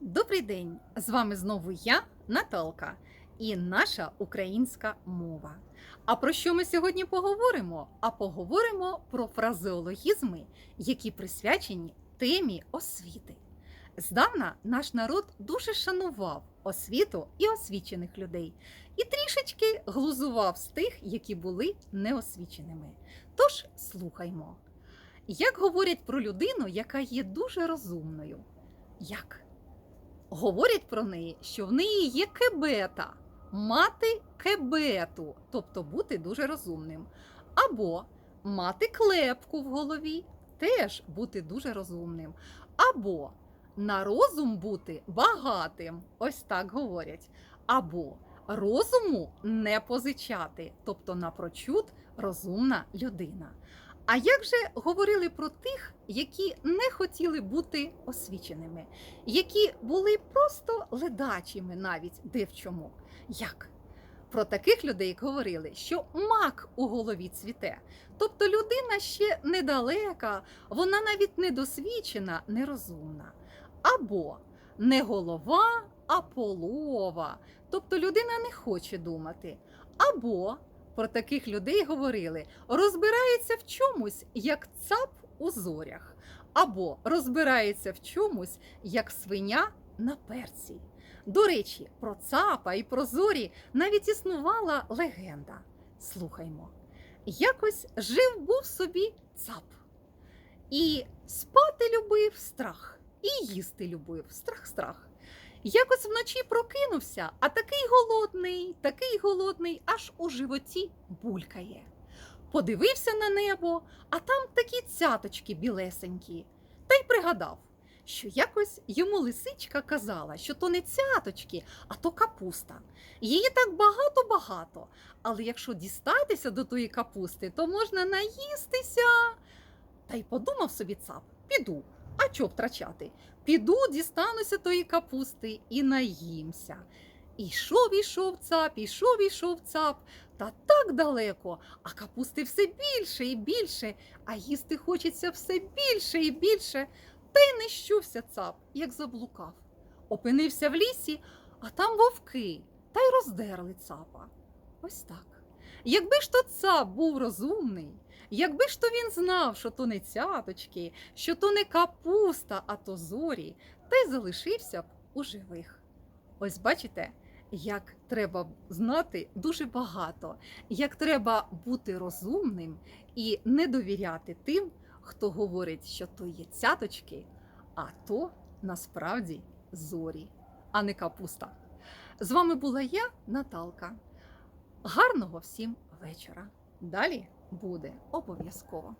Добрий день! З вами знову я, Наталка, і наша українська мова. А про що ми сьогодні поговоримо? А поговоримо про фразеологізми, які присвячені темі освіти. Здавна наш народ дуже шанував освіту і освічених людей, і трішечки глузував з тих, які були неосвіченими. Тож слухаймо. Як говорять про людину, яка є дуже розумною? Як? Говорять про неї, що в неї є кебета, мати кебету, тобто бути дуже розумним. Або мати клепку в голові, теж бути дуже розумним. Або на розум бути багатим, ось так говорять. Або розуму не позичати, тобто напрочуд розумна людина. А як же говорили про тих, які не хотіли бути освіченими, які були просто ледачими навіть де в чому? Як? Про таких людей говорили, що мак у голові цвіте. Тобто людина ще недалека, вона навіть недосвідчена, нерозумна. Або не голова, а полова. Тобто людина не хоче думати. Або про таких людей говорили, розбирається в чомусь, як цап у зорях, або розбирається в чомусь, як свиня на перці. До речі, про цапа і про зорі навіть існувала легенда. Слухаймо. Якось жив був собі цап. І спати любив страх, і їсти любив страх-страх. Якось вночі прокинувся, а такий голодний, такий голодний, аж у животі булькає. Подивився на небо, а там такі цяточки білесенькі, та й пригадав, що якось йому лисичка казала, що то не цяточки, а то капуста. Її так багато-багато. Але якщо дістатися до тої капусти, то можна наїстися. Та й подумав собі цап, піду. А чого втрачати? Піду, дістануся тої капусти і наїмся. Ішов, ішов цап, ішов, ішов цап, та так далеко, а капусти все більше і більше, а їсти хочеться все більше і більше. Та й не цап, як заблукав. Опинився в лісі, а там вовки, та й роздерли цапа. Ось так. Якби ж то цап був розумний, якби ж то він знав, що то не цяточки, що то не капуста, а то зорі, та й залишився б у живих. Ось бачите, як треба знати дуже багато, як треба бути розумним і не довіряти тим, хто говорить, що то є цяточки, а то насправді зорі, а не капуста. З вами була я, Наталка. Гарного всім вечора. Далі буде обов'язково.